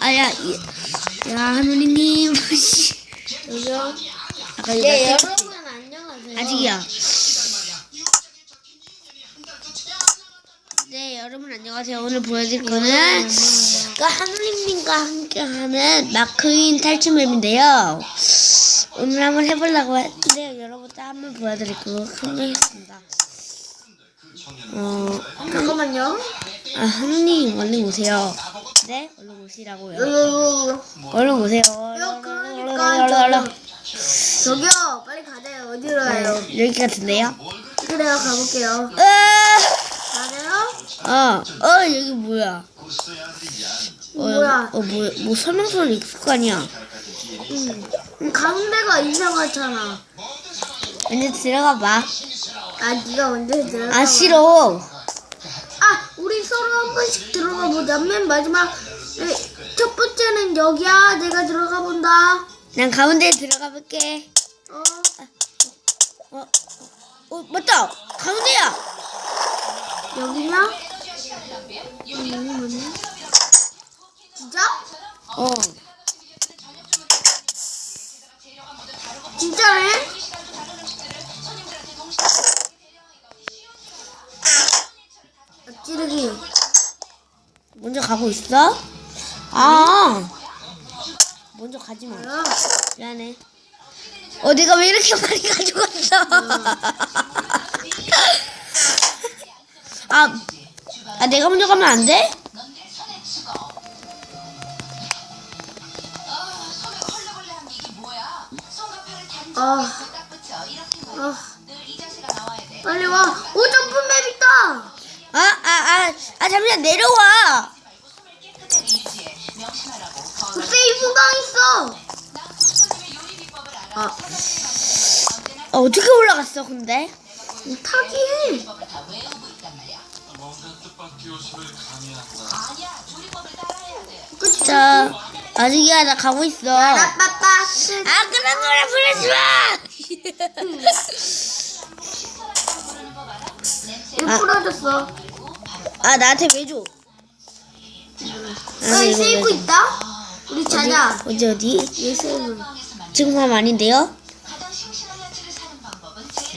아야, 이- 야 하누리님, 씨. 여기요. 아까 이거 네, tek- 여러분 안녕하세요. 아직이야. 네, 여러분 안녕하세요. 오늘 보여드릴 거는 그 하누님님과 함께하는 마크인 탈출맵인데요. 오늘 한번 해보려고 했는데 여러분들 한번 보여드리고 하겠습니다. 어, 잠깐만요. 아, 하누님 얼른 오세요. 네, 얼른 오시라고요. 요요요. 얼른 오세요. 요 얼른, 그러니까 얼른, 얼른. 저기, 저기요. 빨리 가세요. 어디로 가요? 네, 여기 같은데요? 그래요. 가볼게요. 으아! 가세요? 어, 어, 여기 뭐야? 어, 뭐야? 어, 뭐, 뭐 설명서를 읽을 거 아니야. 음, 가운데가 이상하잖아. 이제 들어가 봐. 아, 네가 언제 들어가? 아, 싫어. 아, 우리 서로 한 번씩 들어가 보자. 맨 마지막 에, 첫 번째는 여기야. 내가 들어가 본다. 난 가운데 들어가 볼게. 어, 어, 어, 맞다. 가운데야. 여기냐? 음, 뭐냐? 진짜? 어. 진짜네? 아, 찌르기. 먼저 가고 있어? 아. 먼저 가지 마. 뭐야? 미안해. 어, 내가 왜 이렇게 많이 가져갔어? 아, 아, 내가 먼저 가면 안 돼? 아, 아, 빨리 와. 오, 점프맵 있다. 아, 아, 아, 아, 잠시만 내려와. 그 세이브방 있어. 아, 아 어떻게 올라갔어, 근데? 타기 해. 자, 아직이야, 나 가고 있어. 아, 빠빠빠. 그런 노래 부르지 마! 아. 풀어졌어. 아, 나한테 왜 줘? 아, 여기 세이브? 있다. 우리 자자. 어디, 어디? 얘 세이브. 지금 하면 아닌데요?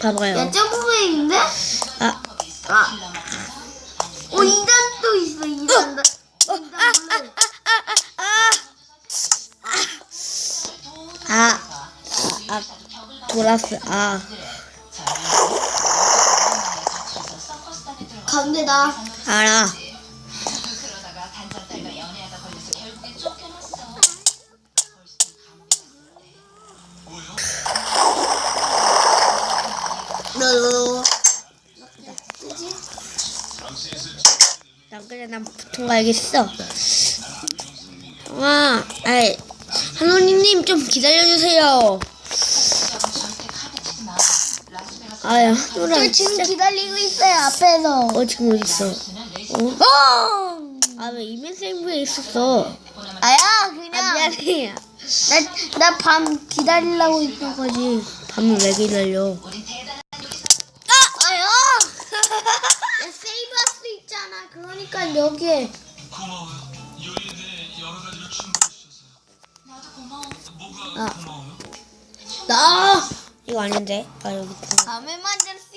봐봐요. 야, 점프맵인데? 아, 아. 오, 2단도 있어, 2단. 어, 아, 아, 아, 아, 아, 아, 아, 아, 돌았어. 아, 가운데다. 알아. 너. 난 그래, 난 보통 가야겠어. 아, 아이, 한호님 좀 기다려주세요. 아야, 한호랑 저 지금. 기다리고 있어요, 앞에서. 어, 지금 어딨어? 어? 어! 아, 왜 이면 생부에 있었어? 아야, 아, 그냥. 미안해. 나, 나 밤 기다리려고 있는 거지. 밤을 왜 기다려? 아! 아야! 야, 세이브 할 수 있잖아. 그러니까 여기에. 아, 나 이거 아닌데? 아 여기 있다. 밤에 만들 수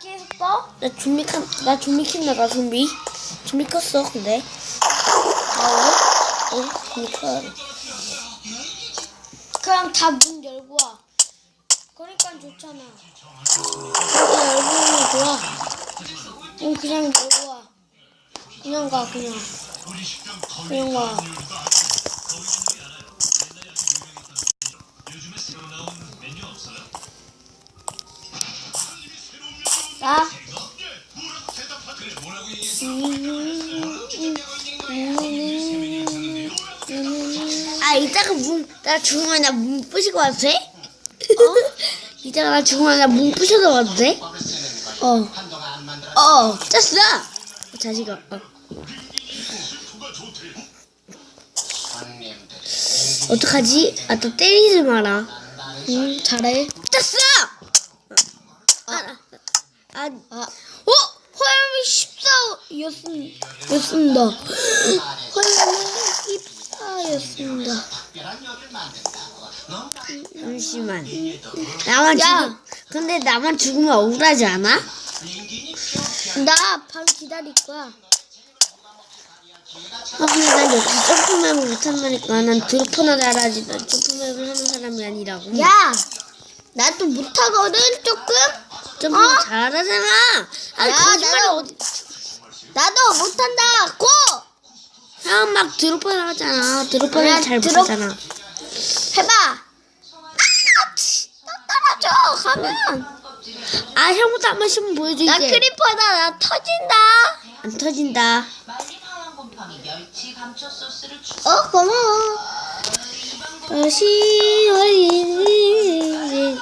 계속 봐. 나 좀비 칸, 나 좀비 켰나 봐 좀비. 좀비 켰어 근데. 어? 어? 좀비 켜. 그냥 다문 열고 와. 그러니까 좋잖아. 그러니까 열고 좋아. 응, 그냥 열고 와. 그냥 가, 그냥. 그냥 와. 나. 아 이따가 문, 나 죽으면 나 문 부시고 와도 돼? 어? 이따가 나 죽으면 나 문 부셔서 와도 돼? 어. 어, 짰어. 자식아. 어. 어떡하지? 아, 또 때리지 마라. 응, 잘해. 짰어! 아, 아, 아, 아. 어? 화염이 14였습니다. 화염이 14였습니다. 잠시만. 나만 야. 죽 근데 나만 죽으면 억울하지 않아? 나 바로 기다릴 거야. 아, 하긴 난 역시 점프맵을 못한다니까 난 드로퍼나 잘하지 난 점프맵을 하는 사람이 아니라고 야! 나도 못하거든 조금? 점프 어? 잘하잖아 아 야, 거짓말 나도- 어디 나도 못한다. 고 형 막 드로퍼 하잖아 야, 잘 드롭- 못하잖아 해봐. 아, 치, 나 떨어져 가면. 아 형부터 한 번씩 보여줄게 나 크리퍼다. 나 터진다. 안 터진다 어 고마워. 다시 어린이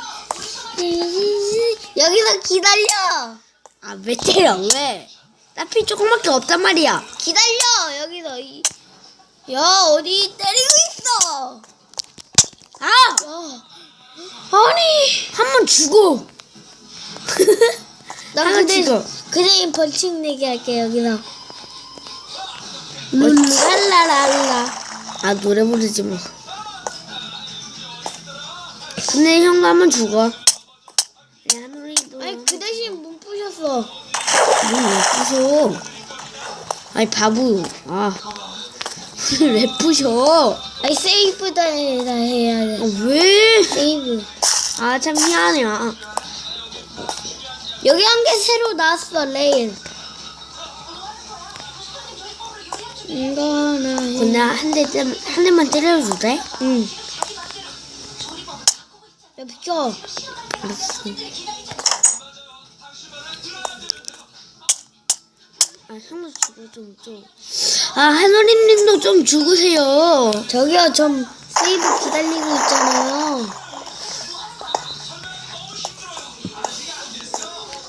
여기서 기다려. 아 왜 때려 왜? 나피 조금밖에 없단 말이야 기다려 여기서 이. 야 어디 때리고 있어. 아! 야. 아니. 한번 죽어 나 하나 찍어. 그대인 벌칙 내기 할게 여기서. 룰루. 랄라랄라. 아 노래 부르지 뭐 근데 형도 한 번 죽어 야 하늘이도 아니 그 대신 문 부셨어. 문왜 부셔 아니 바보 아 왜 부셔 아니 세이브다 해야 돼. 아, 왜? 세이브. 아참 미안해 아, 여기 한 개 새로 나왔어 레일. 해. 근데 한대한 대만 때려도 돼? 응. 야 비켜. 알았어 아 형도 죽어 좀좀 아 하늘이님도 좀 죽으세요 저기요 좀 세이브 기다리고 있잖아요.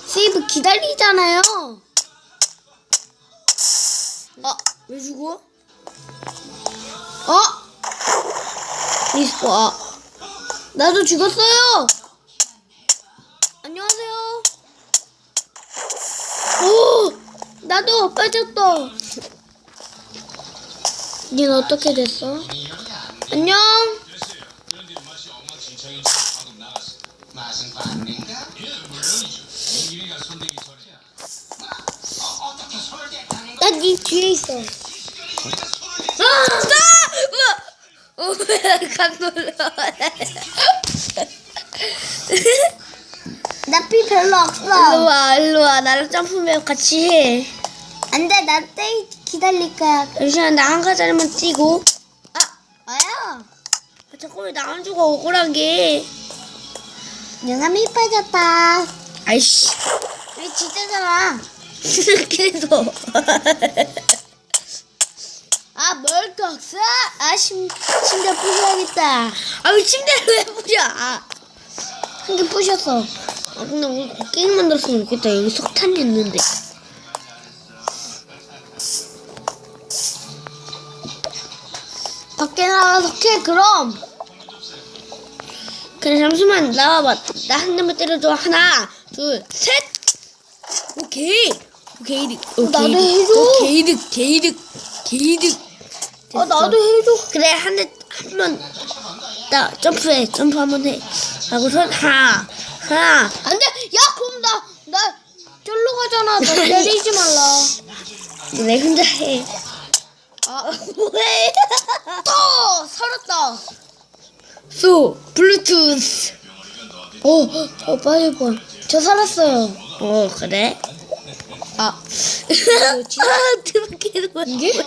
세이브 기다리잖아요. 어, 왜 죽어? 어? 리스포. 나도 죽었어요. 오, 나도 빠졌다. 닌 어떻게 됐어? 안녕. 나 네 뒤에 있어. 아! 어, 왜간 놀라? 나피 별로 일로 없어. 와, 일로 와. 나랑 점프맵 같이 해. 안 돼, 나 떼, 기다릴 거야. 잠시만, 나 한 가지만 뛰고. 아, 아야. 아, 왜나안 죽어, 억울하게. 영감이 빠졌다. 아이씨. 왜 진짜잖아. 그래도. 아, 멀떡스? 아, 심, 침대 부셔야겠다. 아, 왜 침대를 왜 부셔? 아, 한 개 부셨어. 아, 근데 우리 곡괭이 만들었으면 좋겠다. 여기 석탄이 있는데. 밖에 나가서 캐, 그럼. 그래, 잠시만, 나와봐. 나 한 대만 때려줘. 하나, 둘, 셋! 오케이. 오케이, 득. 오케이. 나도 득. 해줘. 오케이, 득. 게이득 게이득 아, 나도 해줘. 그래 한 대 한 번 나 점프해 점프 한 번 해 하고서 하나 하나 안 돼! 야, 그럼 나, 나, 쫄로 가잖아. 나 내리지 말라. 내 혼자 해 아, 뭐해 또! 살았다. 소 블루투스 어, 어, 빠질 뻔. 저 살았어요. 어 그래 아, 아 드럽게 는 이게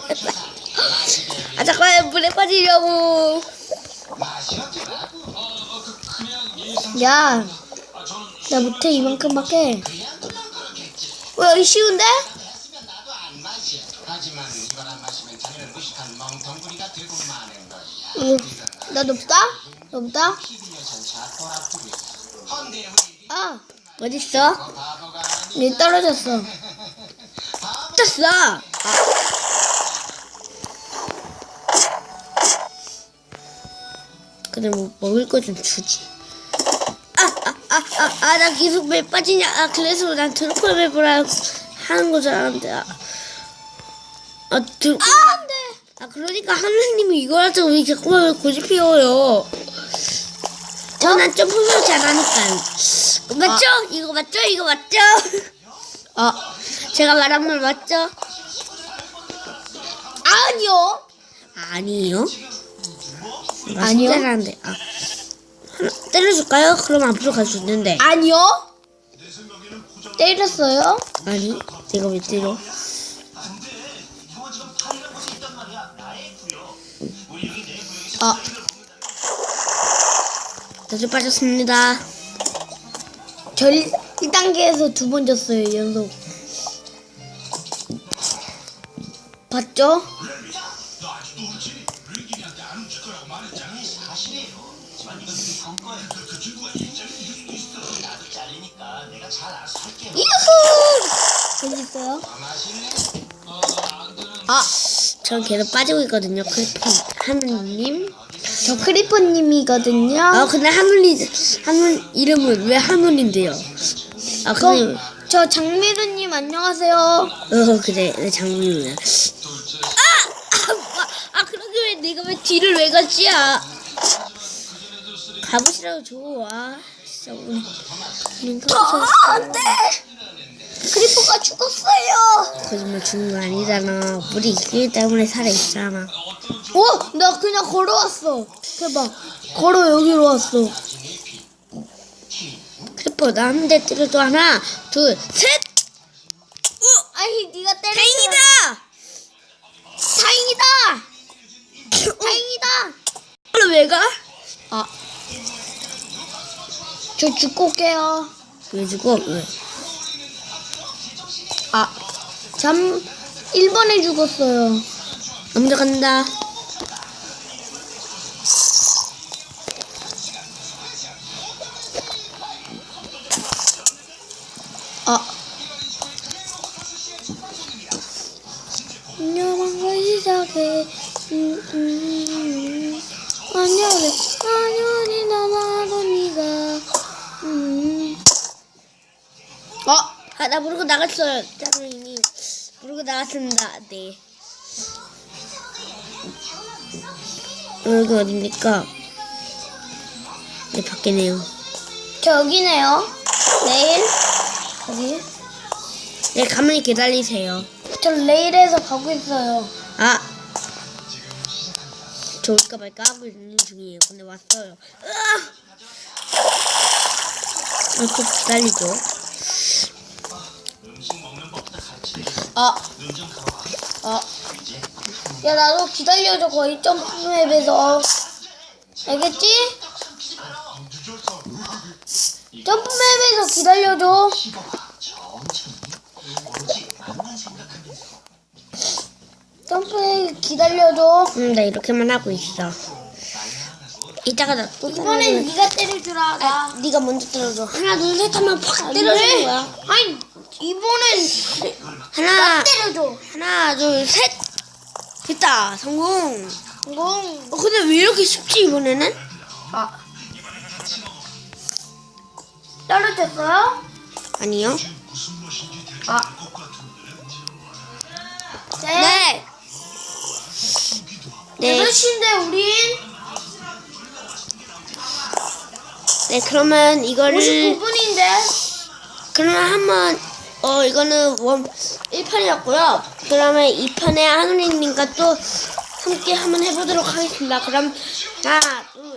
아 잠깐 물에 빠지려고 야, 나 못해 이만큼밖에. 어, 여기 쉬운데? 응, 나 높다? 높다? 아, 어딨어 얘 떨어졌어. 떴어 아. 근데 뭐 먹을 거 좀 주지 아 아 아 아 아 나 계속 왜 빠지냐 아 그래서 난 트로플 맵을 하는 거줄 알았는데 아, 아 아, 안 돼! 아 그러니까 하느님이 이거 하자고 왜 자꾸만 왜 고집 피워요 어, 난 점프를 잘하니까. 맞죠? 이거 맞죠? 이거 맞죠? 어, 제가 말한 말 맞죠? 아니요. 아니요. 아니요. 잘하는데. 아. 하나 때려줄까요? 그럼 앞으로 갈 수 있는데. 아니요. 때렸어요? 아니, 내가 왜 때려? 어. 저주 빠졌습니다. 저 1단계에서 두 번 졌어요, 연속. 봤죠? 유후! 재밌어요? 아, 전 계속 빠지고 있거든요. 크리폰 하느님. 저 크리퍼님이거든요. 아, 근데 하늘이 하늘 이름은 왜 하늘인데요? 아, 근데 저 장미루님 안녕하세요. 어 그래 내 장군이야. 아, 아, 아 그러게 왜 내가 왜 뒤를 왜 갔지야? 가보시라고 줘. 아, 진짜 우리 우리 아, 안 돼! 크리퍼가 죽었어요. 거짓말 죽는 거 아니잖아. 우리 이기 때문에 살아 있잖아. 어? 나 그냥 걸어왔어. 대박. 걸어 여기로 왔어. 크리퍼 나 한 대 때려줘 하나, 둘, 셋. 아니, 네가 때려. 다행이다. 다행이다. 다행이다. 오늘 왜 가? 아. 저 죽고 올게요. 왜 죽어? 왜? 아. 잠 1번에 죽었어요. 먼저 간다. 나 모르고 나갔어요. 짜장님. 모르고 나갔습니다. 네. 여기 어딥니까? 네, 밖에네요. 저 여기네요. 내일. 여기. 네, 가만히 기다리세요. 저 레일에서 가고 있어요. 아! 좋을까 말까 하고 있는 중이에요. 근데 왔어요. 으아! 아, 좀 기다리죠. 아. 아. 야, 나도 기다려줘, 거의 점프맵에서. 알겠지? 점프맵에서 기다려줘. 점프맵 기다려줘. 음, 나 이렇게만 하고 있어. 이따가 나 또 이번엔 네가 때려주라, 나. 아, 네가 먼저 때려줘. 하나, 둘, 셋 하면 팍안 때려주는. 거야. 아니, 이번엔 하나, 때려줘. 하나, 둘, 셋. 됐다. 성공. 공. 어, 근데 왜 이렇게 쉽지, 이번에는? 아. 떨어졌어요? 아니요. 아. 네. 네. 네. 8시인데 우린 네, 그러면 이거를 59분인데 그러면 한번 어 이거는 원 1편이었고요. 그러면 2편에 하누리님과 또 함께 한번 해보도록 하겠습니다. 그럼 하나, 둘, 셋.